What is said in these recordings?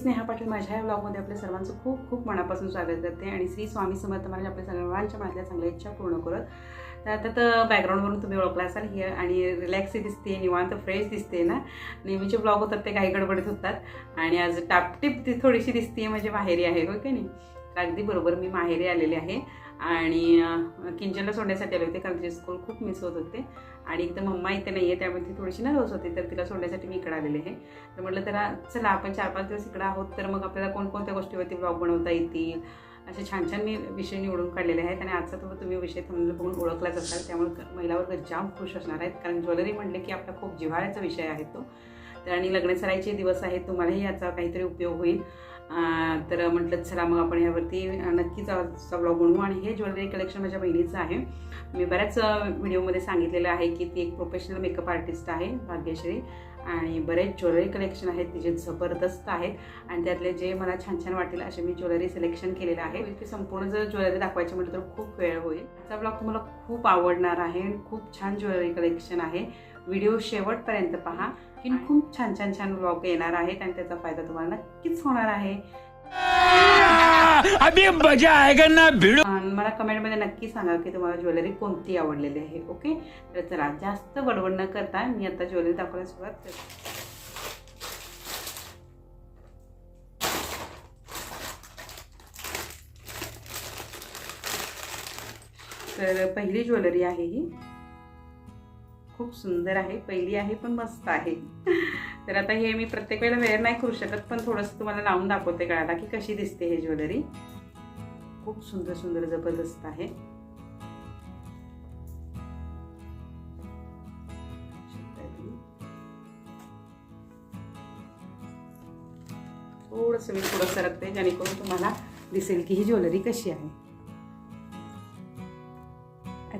स्नेहा पाटील माझ्या या ब्लॉगमध्ये आपल्या सर्वांचं खूप खूप मनापासून स्वागत करते आणि श्री स्वामी समर्थ महाराज आपल्या सर्वांच्या मनातल्या चांगल्या इच्छा पूर्ण करत. तर आता तर बॅकग्राऊंडवरून तुम्ही ओळखला असाल ही आणि रिलॅक्स दिसते निवांत फ्रेश दिसते ना? नेहमीचे ब्लॉग होतात ते काही गडबडीत होतात. आणि आज टापटीप ती थोडीशी दिसते म्हणजे माहेरी आहे हो की नाही? अगदी बरोबर मी माहेरी आलेले आहे. आणि किंचनला सोडण्यासाठी आले होते कारण तिचे स्कूल खूप मिस होत होते. आणि एकदम मम्मा इथे नाही आहे त्यामध्ये थोडीशी नर्वस होती तर तिला सोडण्यासाठी मी इकडे आलेले आहे. तर म्हटलं त्याला चला आपण चार पाच दिवस इकडे आहोत तर मग आपल्याला कोणकोणत्या गोष्टीवरती ब्लॉग बनवता येतील? असे छान छान मी विषय निवडून काढलेले आहेत आणि आजचा तो तुम्ही विषय थंबनेल बघून ओळखलाच असाल. त्यामुळे महिलावर जाम खुश असणार आहेत कारण ज्वेलरी म्हटले की आपला खूप जिव्हाळ्याचा विषय आहे तो. तर आणि लग्न सरायचे दिवस आहेत तुम्हालाही याचा काहीतरी उपयोग होईल. तर म्हटलं चला मग आपण ह्यावरती नक्कीच आजचा ब्लॉग बनवू. आणि हे ज्वेलरी कलेक्शन माझ्या बहिणीचं आहे. मी बऱ्याच व्हिडिओमध्ये सांगितलेलं आहे की ती एक प्रोफेशनल मेकअप आर्टिस्ट आहे भाग्यश्री. आणि बरेच ज्वेलरी कलेक्शन आहेत तिचे जबरदस्त आहेत. आणि त्यातले जे मला छान छान वाटेल असे मी ज्वेलरी सिलेक्शन केलेलं आहे. ती संपूर्ण जर ज्वेलरी दाखवायची म्हटलं तर खूप वेळ होईल. आजचा ब्लॉग तुम्हाला खूप आवडणार आहे. आणि खूप छान ज्वेलरी कलेक्शन आहे. व्हिडिओ शेवटपर्यंत पहा. की खूप छान छान छान ब्लॉग येणार आहेत आणि त्याचा फायदा तुम्हाला नक्कीच होणार आहे. मला कमेंटमध्ये नक्की सांगा की तुम्हाला ज्वेलरी कोणती आवडलेली आहे ओके तर चला जास्त बडबड न करता मी आता ज्वेलरी दाखवायला सुरुवात करते. तर पहिली ज्वेलरी आहे ही. खूप सुंदर आहे पहिली आहे पण मस्त आहे. तर आता हे मी प्रत्येक वेळेला वेअर नाही करू शकत पण थोडंसं तुम्हाला लावून दाखवते कळायला की कशी दिसते हे ज्वेलरी. खूप सुंदर सुंदर जबरदस्त आहे. थोडंसं मी थोडं सरकते जेणेकरून तुम्हाला दिसेल की ही ज्वेलरी कशी आहे.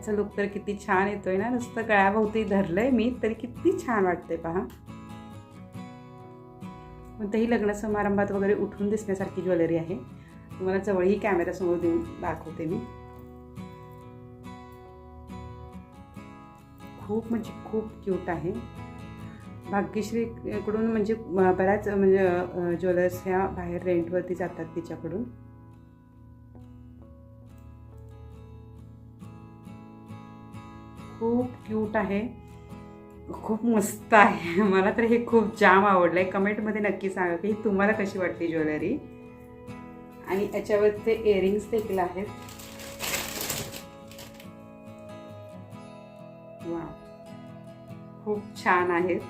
ह्याचा लुक तर किती छान येतोय ना. नुसतं गळ्याभोवती धरलंय मी तरी किती छान वाटते पहा. कोणत्याही लग्न समारंभात वगैरे उठून दिसण्यासारखी ज्वेलरी आहे. तुम्हाला जवळही कॅमेऱ्यासमोर देऊन दाखवते मी. खूप म्हणजे खूप क्यूट आहे. भाग्यश्रीकडून म्हणजे बऱ्याच म्हणजे ज्वेलर्स ह्या बाहेर रेंटवरती जातात तिच्याकडून. खूप क्यूट आहे. खूप मस्त आहे. मला तर हे खूप जाम आवडलं आहे कमेंटमध्ये नक्की सांगा की ही तुम्हाला कशी वाटली ज्वेलरी आणि याच्यावरचे इयरिंग्स देखील आहेत. वा खूप छान आहेत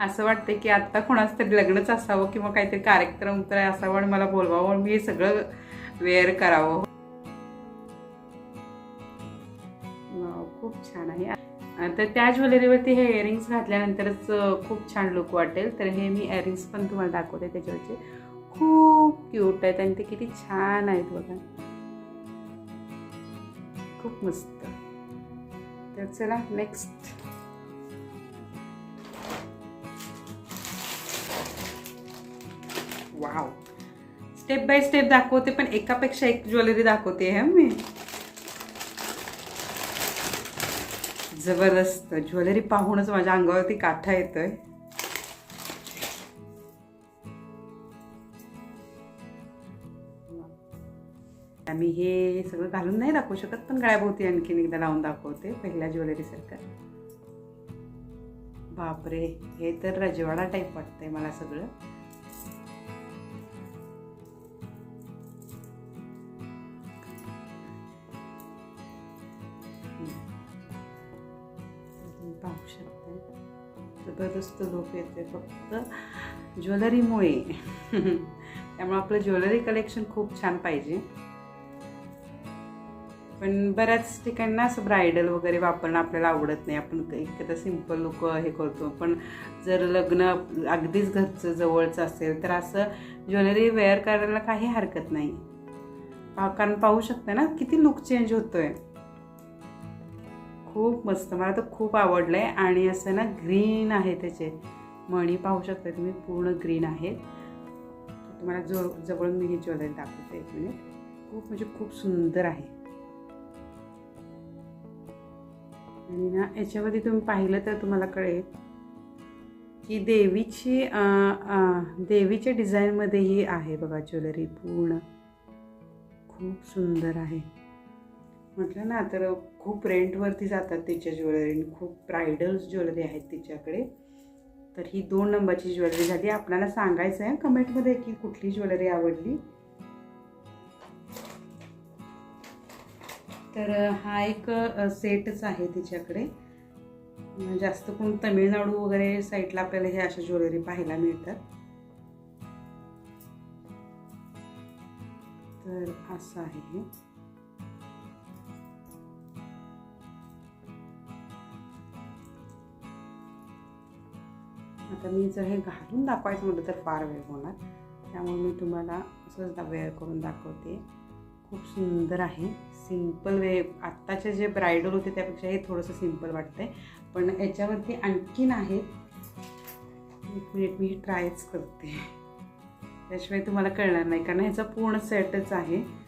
असं वाटतं की आत्ता कोणाचं तरी लग्नच असावं किंवा काहीतरी कार्यक्रम तर असावं आणि मला बोलवावं. आणि मी हे सगळं वेअर करावं. तर त्या ज्वेलरीवरती हे इयरिंग्स घातल्यानंतरच खूप छान लुक वाटेल. तर हे मी इयरिंग्स पण तुम्हाला दाखवते त्याच्यावरचे. खूप क्यूट आहेत आणि ते किती छान आहेत बघा. खूप मस्त. तर चला next wow step by step दाखवते पण एकापेक्षा एक ज्वेलरी दाखवते हे मी? जबरदस्त ज्वेलरी पाहूनच माझ्या अंगावरती काठा येतोय. मी हे सगळं घालून नाही दाखवू शकत पण गळ्याभोवती आणखीन एकदा लावून दाखवते पहिल्या ज्वेलरीसारखं बापरे हे तर रजवाडा टाईप वाटतंय मला सगळं. पाहू शकता. जबरदस्त लोक येते फक्त ज्वेलरीमुळे. त्यामुळे आपलं ज्वेलरी कलेक्शन खूप छान पाहिजे. पण बऱ्याच ठिकाणी असं ब्रायडल वगैरे वापरणं आपल्याला आवडत नाही. आपण एखादा सिंपल लुक हे करतो. पण जर लग्न अगदीच घरचं जवळचं असेल तर असं ज्वेलरी वेअर करायला काही हरकत नाही. कारण पाहू शकता ना किती लुक चेंज होतो आहे खूप मस्त. मला तर खूप आवडलं आहे आणि असं ना ग्रीन आहे त्याचे. मणी पाहू शकता तुम्ही पूर्ण ग्रीन आहेत. तुम्हाला जो जवळून मी हे ज्वेलरी दाखवते एक मिनिट. खूप म्हणजे खूप सुंदर आहे. आणि ना याच्यामध्ये तुम्ही पाहिलं तर तुम्हाला कळेल की देवीची देवीच्या डिझाईनमध्ये ही आहे बघा ज्वेलरी पूर्ण. खूप सुंदर आहे. म्हटलं ना तर खूप रेंटवरती जातात तिच्या ज्वेलरी खूप ब्रायडल्स ज्वेलरी आहेत तिच्याकडे. तर ही दोन नंबरची ज्वेलरी झाली. आपल्याला सांगायचं आहे कमेंटमध्ये की कुठली ज्वेलरी आवडली. तर हा एक सेटच आहे तिच्याकडे. जास्त करून तमिळनाडू वगैरे साईडला आपल्याला हे अशा ज्वेलरी पाहायला मिळतात. तर असं आहे हे. आता मी जर हे घालून दाखवायचं म्हटलं तर फार वेळ होणार. त्यामुळे मी तुम्हाला असंच वेअर करून दाखवते. खूप सुंदर आहे. सिंपल वे आत्ताचे जे ब्रायडल होते त्यापेक्षा हे थोडंसं सिंपल वाटतंय. पण याच्यावरती आणखीन आहेत. एक मिनिट मी ट्रायच करते. त्याशिवाय तुम्हाला कळणार नाही कारण ह्याचा पूर्ण सेटच आहे.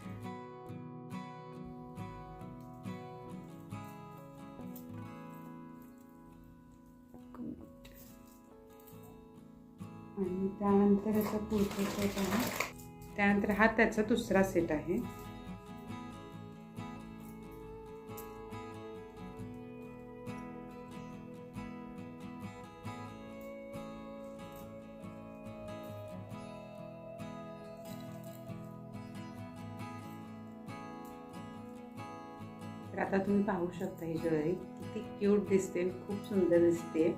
आणि त्यानंतर याचा पुढचा सेट आहे. त्यानंतर हा त्याचा दुसरा सेट आहे. तर आता तुम्ही पाहू शकता ही ज्वेलरी. किती क्यूट दिसते खूप सुंदर दिसते.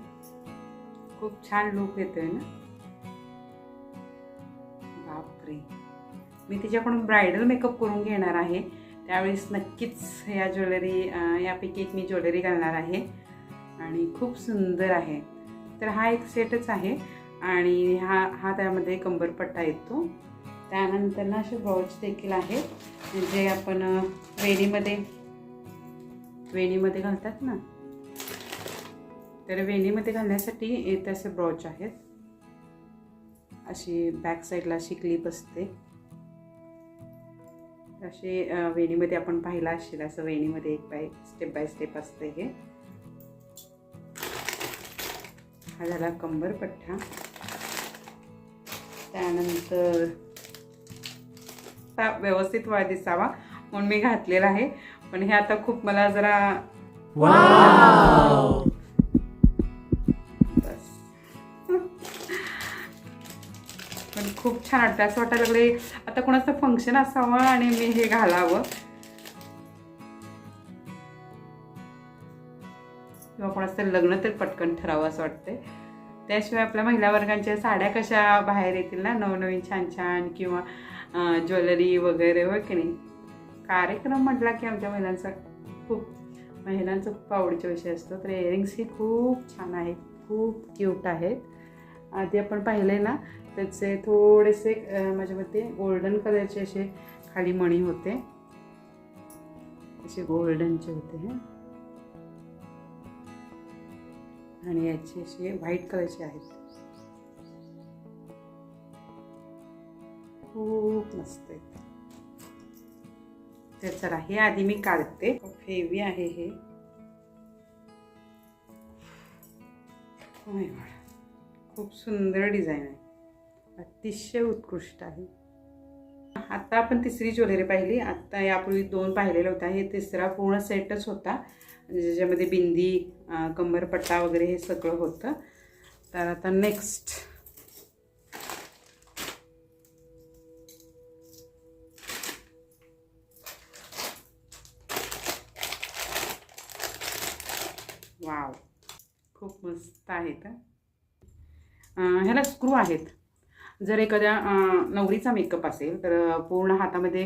खूप छान लुक येतोय ना? मी तिच्याकडून ब्रायडल मेकअप करून घेणार आहे. त्यावेळेस नक्कीच या ज्वेलरी यापैकी एक मी ज्वेलरी घालणार आहे. आणि खूप सुंदर आहे. तर हा एक सेटच आहे. आणि हा हा त्यामध्ये कंबरपट्टा येतो. त्यानंतर ना असे ब्रॉच देखील आहेत. जे आपण वेणीमध्ये वेणीमध्ये घालतात ना? तर वेणीमध्ये घालण्यासाठी येत असे ब्रॉच आहेत. अशी बॅक साईडला अशी क्लिप असते. असे वेणीमध्ये आपण पाहिला असेल असं वेणीमध्ये एक बाय स्टेप बाय स्टेप असतं हे. हा झाला कंबरपट्टा त्यानंतर असा व्यवस्थित वाळ दिसावा म्हणून मी घातलेला आहे. पण हे आता खूप मला जरा पण खूप छान वाटतं असं वाटायला लागले आता कोणाचं फंक्शन असावं आणि मी हे घालावं. किंवा कोणाचं लग्न तर पटकन ठरावं असं वाटतंय. त्याशिवाय आपल्या महिला वर्गांच्या साड्या कशा बाहेर येतील ना? नवनवीन छान छान किंवा ज्वेलरी वगैरे होय की नाही? कार्यक्रम म्हटला की आमच्या महिलांचा खूप महिलांचा खूप आवडीचा विषय असतो. तर इयरिंग्स हे खूप छान आहेत खूप क्यूट आहेत. आधी आपण पाहिले ना त्याचे थोडेसे माझ्या मते गोल्डन कलरचे असे खाली मणी होते. असे गोल्डनचे होते हे. आणि याचे असे व्हाईट कलरचे आहेत. खूप मस्त आहेत. तर चला हे आधी मी काढते. खूप हेवी आहे हे. खूप सुंदर डिझाईन आहे. अतिशय उत्कृष्ट आहे. आत्ता आपण तिसरी ज्वेलरी पाहिली. आत्ता यापूर्वी दोन पाहिलेल्या होत्या. हे तिसरा पूर्ण सेटच होता. म्हणजे ज्याच्यामध्ये बिंदी कंबरपट्टा वगैरे हे सगळं होतं. तर आता नेक्स्ट वाव खूप मस्त आहेत ह्याला स्क्रू आहेत. जर एखाद्या नवरीचा मेकअप असेल तर पूर्ण हातामध्ये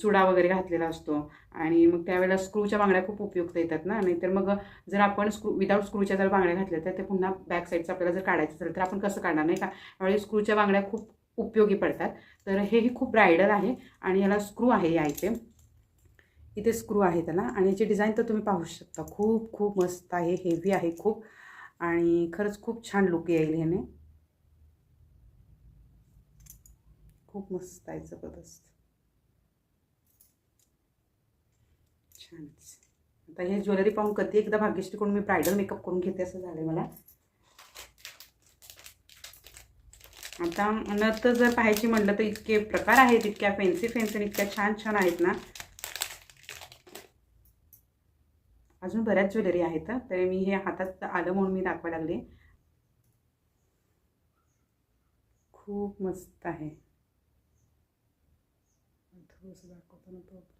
चुडा वगैरे घातलेला असतो. आणि मग त्यावेळेला स्क्रूच्या बांगड्या खूप उपयुक्त येतात ना. नाहीतर मग जर आपण स्क्रू विदाऊट स्क्रूच्या जर बांगड्या घातल्या तर ते पुन्हा बॅक साईडचं आपल्याला जर काढायचं असेल तर आपण कसं काढणार नाही का? त्यावेळी स्क्रूच्या बांगड्या खूप उपयोगी पडतात. तर हेही खूप ब्रायडल आहे. आणि याला स्क्रू आहे या इथे. इथे स्क्रू आहे त्याला. आणि याची डिझाईन तर तुम्ही पाहू शकता. खूप खूप मस्त आहे. हेवी आहे खूप. आणि खरंच खूप छान लुक येईल ह्याने. खूप मस्त आहे जबरदस्त छानच आता हे ज्वेलरी पाहून कधी एकदा भाग्यश्री करून मी ब्रायडल मेकअप करून घेते असं झालं मला आता नथ जर पाहायची म्हटलं तर इतके प्रकार आहेत इतक्या फॅन्सी फॅन्सी आणि इतक्या छान छान आहेत ना अजून बऱ्याच ज्वेलरी आहेत तर तरी मी हे हातात आलं म्हणून मी दाखवा लागले खूप मस्त आहे थोडंसं दाखवताना problem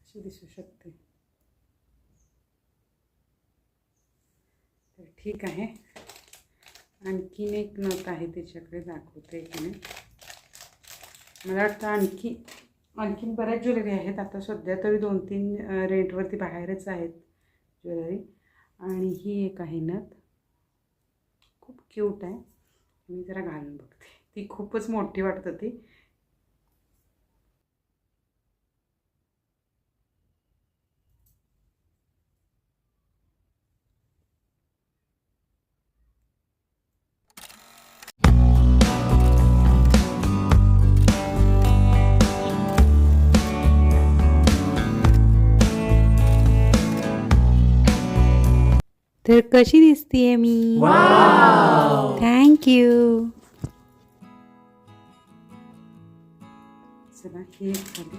अशी दिसू शकते तर ठीक आहे. आणखीन एक नथ आहे त्याच्याकडे दाखवते की नाही मला वाटतं आणखी आणखीन बऱ्याच ज्वेलरी आहेत. आता सध्या तरी दोन तीन रेंटवरती बाहेरच आहेत ज्वेलरी. आणि ही एक आहे नथ. खूप क्यूट आहे. मी जरा घालून बघते. ती खूपच मोठी वाटत होती. तर कशी दिसतीये मी? थँक्यू चला ही एक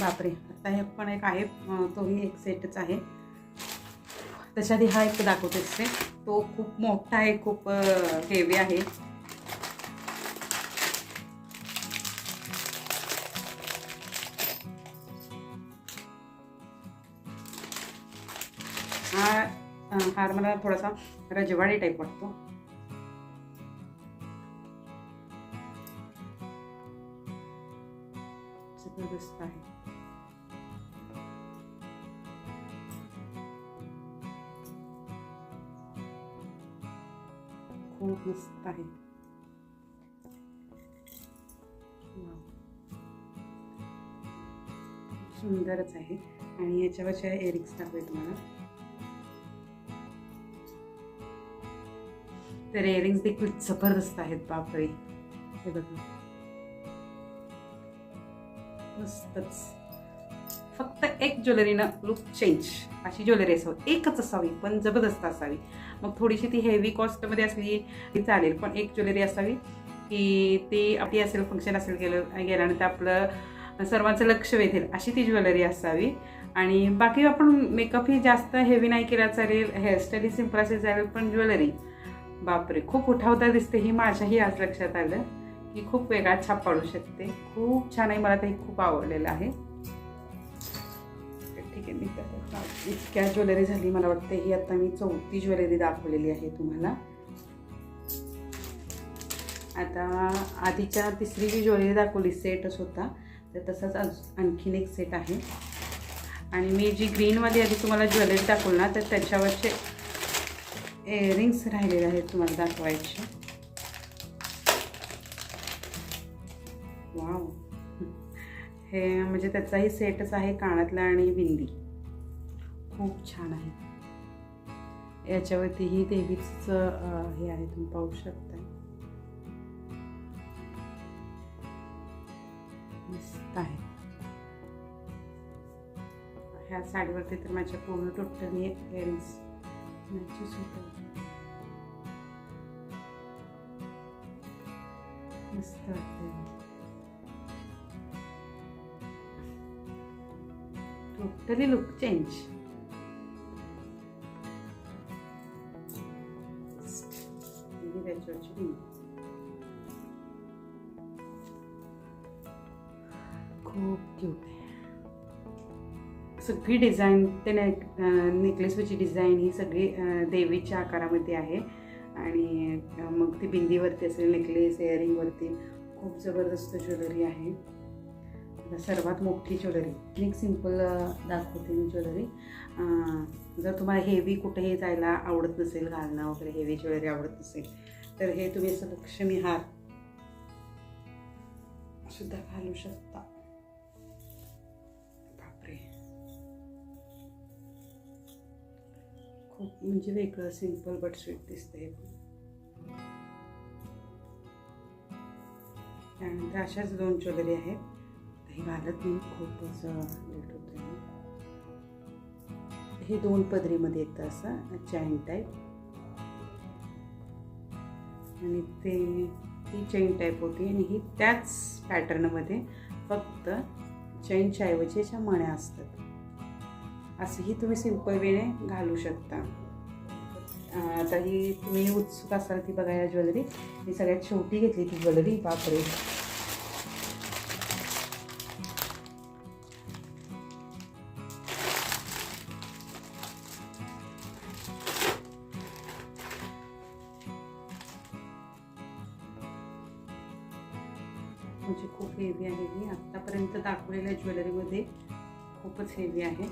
बापरे आता हे पण एक आहे तोही एक सेटच आहे. त्याच्यात हा एक दाखवते ते. तो खूप मोठा आहे खूप हेवी आहे. हा हार मला थोडासा रजवाडी टाईप वाटतो. जबरदस्त आहे. खूप मस्त आहे. सुंदरच आहे. आणि याच्यावरच्या एरिक्स दाखवे तुम्हाला. तर इयरिंग्स देखील जबरदस्त आहेत बापरे. हे बघा. मस्तच. फक्त एक ज्वेलरीनं लुक चेंज अशी ज्वेलरी असावी. एकच असावी पण जबरदस्त असावी. मग थोडीशी ती हेवी कॉस्टमध्ये असली ती चालेल पण एक ज्वेलरी असावी की ती आपली असेल फंक्शन असेल गेलं गेल्यानंतर आपलं सर्वांचं लक्ष वेधेल अशी ती ज्वेलरी असावी. आणि बाकी आपण मेकअप ही जास्त हेवी नाही केला चालेल हेअरस्टाईल ही सिंपल असेल चालेल पण ज्वेलरी बापरे खूप उठावता दिसते ही माझ्याही आज लक्षात आलं की खूप वेगळा छाप पाडू शकते. खूप छान आहे मला ते खूप आवडलेलं आहे. ठीक आहे मी तर इतक्या ज्वेलरी झाली मला वाटते ही आता मी चौथी ज्वेलरी दाखवलेली आहे तुम्हाला. आता आधीच्या तिसरी जी ज्वेलरी दाखवली सेटच होता तर तसाच आणखीन एक सेट आहे. आणि मी जी ग्रीनवाली आधी तुम्हाला ज्वेलरी दाखवली ना तर त्याच्यावरचे इयरिंग्स राहिलेले आहेत तुम्हाला दाखवायचे. वाव हे म्हणजे त्याचाही सेटच आहे कानातला आणि बिंदी. खूप छान आहे. याच्यावरती ही देवीच हे आहे तुम्ही पाहू शकता. मस्त आहे. ह्या साडीवरती तर माझ्या पूर्ण टोटली इयरिंग्स मॅचेस होतात मस्त वाटते टोटली लुक चेंज खूप क्यूट आहे सगळी डिझाईन ते नेकलेसची डिझाईन ही सगळी देवीच्या आकारामध्ये आहे आणि मग ती बिंदीवरती असेल नेकलेस इयरिंगवरती खूप जबरदस्त ज्वेलरी आहे. सर्वात मोठी ज्वेलरी एक सिंपल दाखवते मी ज्वेलरी जर तुम्हाला हेवी कुठेही जायला आवडत नसेल घालणं वगैरे हेवी ज्वेलरी आवडत नसेल तर हे तुम्ही असं लक्ष्मी हार सुद्धा घालू शकता. बापरे. खूप म्हणजे वेगळं सिंपल बट स्वीट दिसतं हे त्यानंतर अशाच दोन चोदरी आहेत. हे घालत नाही खूपच लेट होतं हे दोन पदरीमध्ये येतं असं चॅन टाईप आणि ते ही चैन टाईप होती आणि ही त्याच पॅटर्नमध्ये फक्त चैनच्या ऐवजी याच्या मण्या असतात. असंही तुम्ही सिंपल वेने घालू शकता. आता ही तुम्ही उत्सुक असाल ती बघायला ज्वेलरी. मी सगळ्यात शेवटी घेतली ती ज्वेलरी बापरे. म्हणजे खूप हेवी आहे ही. आत्तापर्यंत दाखवलेल्या ज्वेलरीमध्ये खूपच हेवी आहे.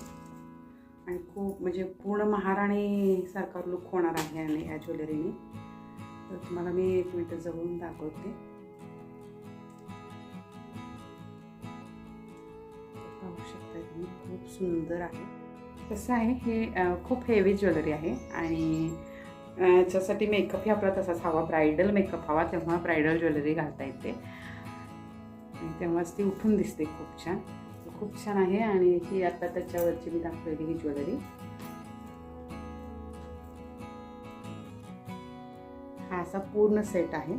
आणि खूप म्हणजे पूर्ण महाराणीसारखा लुक होणार आहे आणि या ज्वेलरीने. तर तुम्हाला मी एक मिनटं जवळून दाखवते. पाहू शकता तुम्ही खूप सुंदर आहे. कसं आहे हे खूप हेवी ज्वेलरी आहे आणि याच्यासाठी मेकअपही आपला तसाच हवा. ब्रायडल मेकअप हवा तेव्हा ब्रायडल ज्वेलरी घालता येते. तेव्हाच ती उठून दिसते खूप छान. खूप छान आहे आणि ही आता त्याच्यावरची मी दाखवलेली ही ज्वेलरी. हा असा पूर्ण सेट आहे.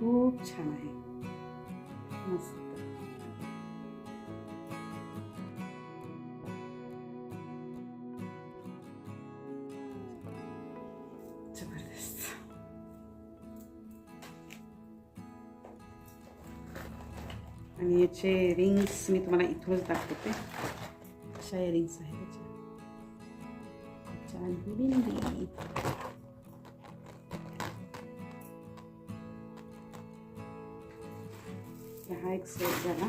खूप छान आहे. जबरदस्त आणि याचे रिंग्स मी तुम्हाला इथूनच दाखवते अशा रिंग्स आहेत याच्या छान ही बिंदी हा एक सेट झाला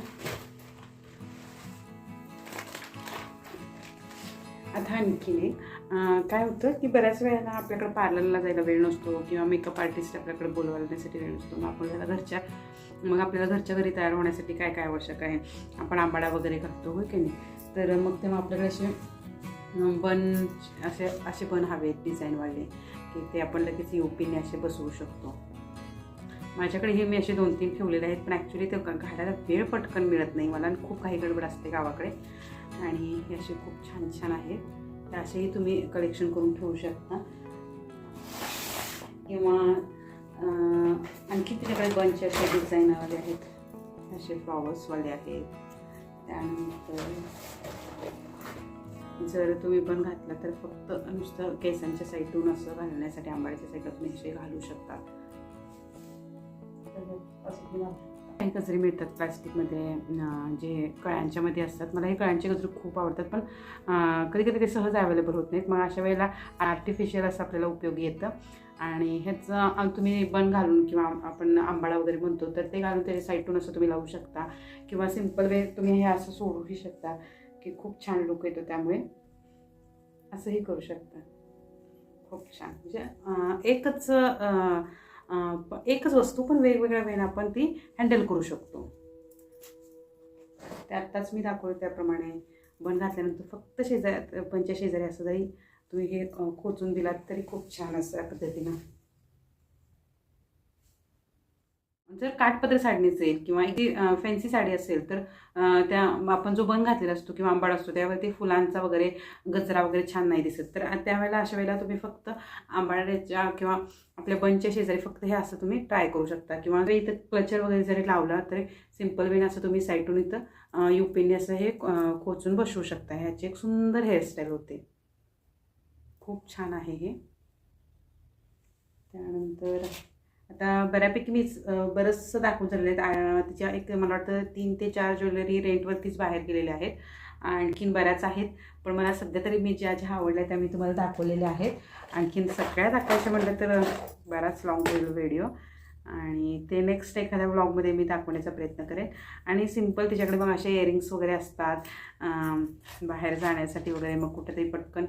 आता आणखीन एक. काय होतं की बऱ्याच वेळेला आपल्याकडे पार्लरला जायला वेळ नसतो किंवा मेकअप आर्टिस्ट आपल्याकडे देण्यासाठी वेळ नसतो. मग आपण त्याला घरच्या मग आपल्याला घरच्या घरी तयार होण्यासाठी काय काय आवश्यक आहे? आपण आंबाडा वगैरे करतो होय की नाही? तर मग तेव्हा आपल्याकडे असे बन असे असे बन हवेत डिझाईनवाले की ते आपण लगेच युपीने असे बसवू शकतो. माझ्याकडे हे मी असे दोन तीन ठेवलेले आहेत पण ॲक्च्युली ते घालायला वेळ पटकन मिळत नाही. मला आणि खूप काही गडबड असते गावाकडे. आणि हे असे खूप छान छान आहेत. असेही तुम्ही कलेक्शन करून ठेवू शकता. किंवा आणखी तिच्याकडे बंच असे डिझाईनवाले आहेत. असे फ्लॉवर्सवाले आहेत. त्यानंतर जर तुम्ही पण घातला तर फक्त नुसतं केसांच्या साईडून असं घालण्यासाठी आंबाड्याच्या साईडला तुम्ही असे घालू शकता. असं काही गजरे मिळतात प्लास्टिकमध्ये जे कळ्यांच्यामध्ये असतात. मला हे कळ्यांचे गजरे खूप आवडतात पण कधी कधी ते सहज अवेलेबल होत नाहीत. मग अशा वेळेला आर्टिफिशियल असं आपल्याला उपयोगी येतं. आणि ह्याचं तुम्ही बन घालून किंवा आपण आंबाडा वगैरे म्हणतो तर ते घालून त्याच्या साईडून असं तुम्ही लावू शकता. किंवा सिंपल वे तुम्ही हे असं सोडूही शकता की खूप छान लुक येतो त्यामुळे. असंही करू शकता. खूप छान. म्हणजे एकच एकच वस्तू पण वेगवेगळ्या वेळेने आपण ती हँडल करू शकतो. ते आत्ताच मी दाखवलं त्याप्रमाणे बन घातल्यानंतर फक्त शेजाऱ्या पंच्या शेजारी असं जरी तुम्ही हे खोचून दिलात तरी खूप छान असं या पद्धतीनं जर काठपदर साडी असेल किंवा इथे फॅन्सी साडी असेल तर त्या आपण जो बन घातलेला असतो किंवा आंबाड असतो त्यावरती फुलांचा वगैरे गजरा वगैरे छान नाही दिसत. तर त्यावेळेला अशा वेळेला तुम्ही फक्त आंबाड्याच्या किंवा आपल्या बनच्या शेजारी फक्त हे असं तुम्ही ट्राय करू शकता. किंवा जर इथं क्लचर वगैरे जरी लावला तरी सिंपल वेन असं तुम्ही साईटून इथं युपीने असं हे खोचून बसवू शकता. ह्याची एक सुंदर हेअरस्टाईल होते. खूप छान आहे हे. त्यानंतर आता बऱ्यापैकी मी बरंचसं दाखवून झालेलं आहेत. त्याच्या एक मला वाटतं तीन ते चार ज्वेलरी रेंटवरतीच बाहेर गेलेल्या आहेत. आणखीन बऱ्याच आहेत. पण मला सध्या तरी मी ज्या ज्या आवडल्या त्या मी तुम्हाला दाखवलेल्या आहेत. आणखीन सगळ्या दाखवायच्या म्हटलं तर बराच लाँग होईल व्हिडिओ आणि ते नेक्स्ट एखाद्या ब्लॉगमध्ये मी दाखवण्याचा प्रयत्न करेन. आणि सिंपल तिच्याकडे मग असे इयरिंग्स वगैरे असतात. बाहेर जाण्यासाठी वगैरे मग कुठेतरी पटकन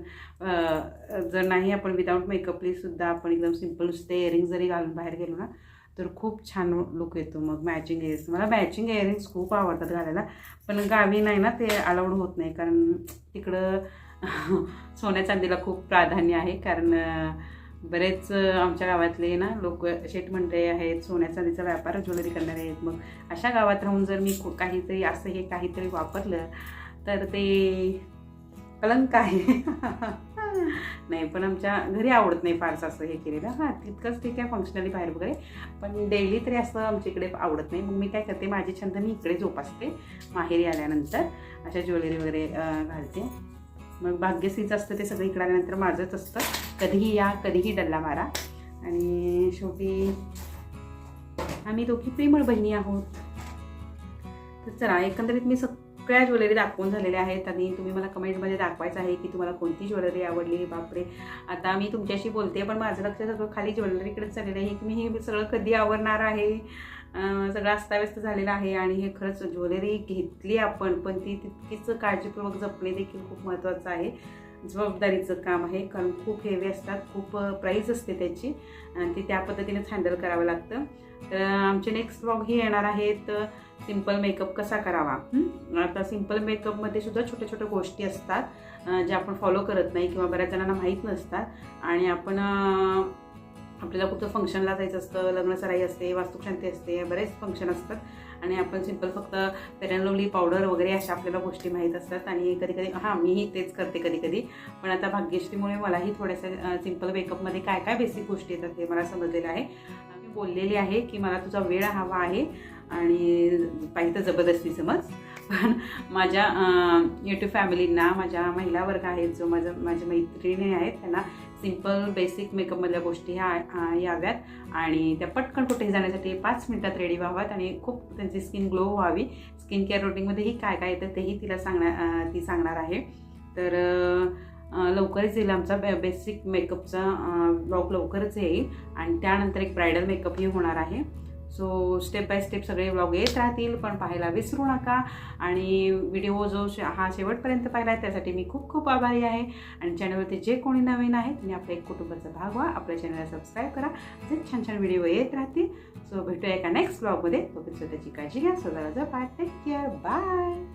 जर नाही आपण विदाऊट मेकअपलीसुद्धा आपण एकदम सिंपल नुसते इयरिंग्स जरी घालून बाहेर गेलो ना तर खूप छान लुक येतो मग मॅचिंग इयरिंग्स मला मॅचिंग इयरिंग्स खूप आवडतात घालायला. पण गावी नाही ना ते अलाउड होत नाही. कारण तिकडं सोन्या चांदीला खूप प्राधान्य आहे. कारण बरेच आमच्या गावातले ना लोक शेठमंडळी आहेत सोन्या चांदीचा व्यापार ज्वेलरी करणारे आहेत. मग अशा गावात राहून जर मी काहीतरी असं हे काहीतरी वापरलं तर ते कलंक आहे. नाही पण आमच्या घरी आवडत नाही फारसं असं हे केलेलं. हां तितकंच ठीक आहे फंक्शनली बाहेर वगैरे. पण डेली तरी असं आमच्या इकडे आवडत नाही. मग मी काय करते माझे छंद मी इकडे जोपासते माहेरी आल्यानंतर. अशा ज्वेलरी वगैरे घालते. मग भाग्यश्रीचं असतं ते सगळं इकडे आल्यानंतर माझंच असतं. कधीही या कधीही डल्ला मारा. आणि शेवटी आम्ही दोघी प्रेमळ बहिणी आहोत. तर चला एकंदरीत मी सगळ्या ज्वेलरी दाखवून झालेल्या आहेत आणि तुम्ही मला कमेंटमध्ये दाखवायचं आहे की तुम्हाला कोणती ज्वेलरी आवडली बापरे. आता मी तुमच्याशी बोलते पण माझं लक्ष सगळं खाली ज्वेलरीकडेच चाललेलं आहे की मी हे सगळं कधी आवडणार आहे? सगळं अस्ताव्यस्त झालेलं आहे आणि हे खरंच ज्वेलरी घेतली आपण पण ती तितकीच काळजीपूर्वक जपणे देखील खूप महत्त्वाचं आहे. जबाबदारीचं काम आहे. कारण खूप हेवी असतात खूप प्राईज असते त्याची. आणि ती त्या पद्धतीनेच हँडल करावं लागतं. तर आमचे नेक्स्ट ब्लॉग हे येणार आहेत सिंपल मेकअप कसा करावा? आता सिंपल मेकअपमध्ये सुद्धा छोट्या छोट्या गोष्टी असतात ज्या आपण फॉलो करत नाही किंवा बऱ्याच जणांना माहीत नसतात. आणि आपण आपल्याला कुठं फंक्शनला जायचं असतं लग्न सराई असते वास्तुशांती असते बरेच फंक्शन असतात. आणि आपण सिंपल फक्त फेअर पावडर वगैरे अशा आपल्याला गोष्टी माहीत असतात. आणि कधी कधी हां मीही तेच करते कधी कधी. पण आता भाग्यश्रीमुळे मलाही थोड्याशा सिंपल मेकअपमध्ये काय काय बेसिक गोष्टी येतात हे मला समजलेलं आहे. मी बोललेली आहे की मला तुझा वेळ हवा आहे. आणि पाहिजे तर जबरदस्ती समज. पण माझ्या यूट्यूब फॅमिलींना माझ्या महिला वर्ग आहेत जो माझा माझ्या मैत्रिणी आहेत त्यांना सिंपल बेसिक मेकअपमधल्या गोष्टी ह्या याव्यात. आणि त्या पटकन कुठेही जाण्यासाठी पाच मिनटात रेडी व्हाव्यात आणि खूप त्यांची स्किन ग्लो व्हावी. स्किन केअर रुटीनमध्येही काय काय येतं तेही तिला सांगणार ती सांगणार आहे. तर लवकरच येईल आमचा बे बेसिक मेकअपचा ब्लॉग लवकरच येईल. आणि त्यानंतर एक ब्रायडल मेकअपही होणार आहे. सो स्टेप बाय स्टेप सगळे ब्लॉग येत राहतील पण पाहायला विसरू नका. आणि व्हिडिओ जो शे- हा शेवटपर्यंत पाहिला आहे त्यासाठी मी खूप खूप आभारी आहे. आणि चॅनलवरती जे कोणी नवीन आहे त्यांनी आपल्या एक कुटुंबाचा भाग व्हा. आपल्या चॅनलला सबस्क्राईब करा. असेच छान छान व्हिडिओ येत राहतील सो भेटूया एका नेक्स्ट ब्लॉगमध्ये तोपर्यंत स्वतःची काळजी घ्या. स्वतःला जपा टेक केअर बाय